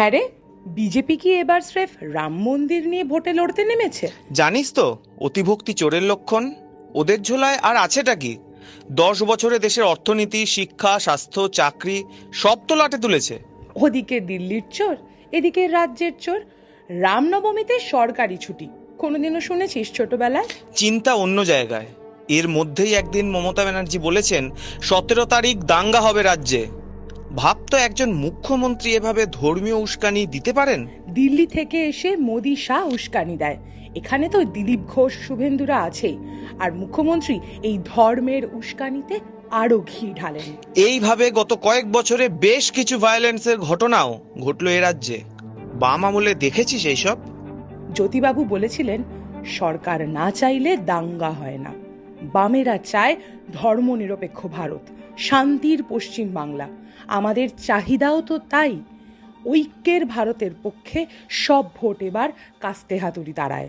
হ্যাঁ রে বিজেপি কি এবার স্রেফ রাম মন্দির নিয়ে ভোটে লড়তে নেমেছে? জানিস তো অতিভক্তি চোরের লক্ষণ ওদের ঝোলায় আর আছেটা কি? দশ বছরে দেশের অর্থনীতি শিক্ষা স্বাস্থ্য চাকরি সব তো লাটে তুলেছে। ওদিকে দিল্লির চোর এদিকে রাজ্যের চোর রামনবমীতে সরকারি ছুটি কোনোদিনও শুনেছিস ছোটবেলায়? চিন্তা অন্য জায়গায় এর মধ্যেই একদিন মমতা ব্যানার্জি বলেছেন সতেরো তারিখ দাঙ্গা হবে রাজ্যে। ভাবতো একজন মুখ্যমন্ত্রী এভাবে ধর্মীয় উস্কানি দিতে পারেন? দিল্লি থেকে এসে মোদি শাহ উস্কানি দেয়। এখানে তো দিলীপ ঘোষ শুভেন্দুরা আছেই। আর মুখ্যমন্ত্রী এই ধর্মের উস্কানিতে আরও ঘি ঢালেন। এইভাবে গত কয়েক বছরে বেশ কিছু ভায়োলেন্সের ঘটনাও ঘটলো এ রাজ্যে। বাম আমলে দেখেছিস এইসব? জ্যোতিবাবু বলেছিলেন সরকার না চাইলে দাঙ্গা হয় না। বামেরা চায় ধর্মনিরপেক্ষ ভারত। শান্তির পশ্চিম বাংলা। আমাদের চাহিদাও তো তাই। ঐক্যের ভারতের পক্ষে সব ভোট এবার কাস্তে হাতুড়ি দাঁড়ায়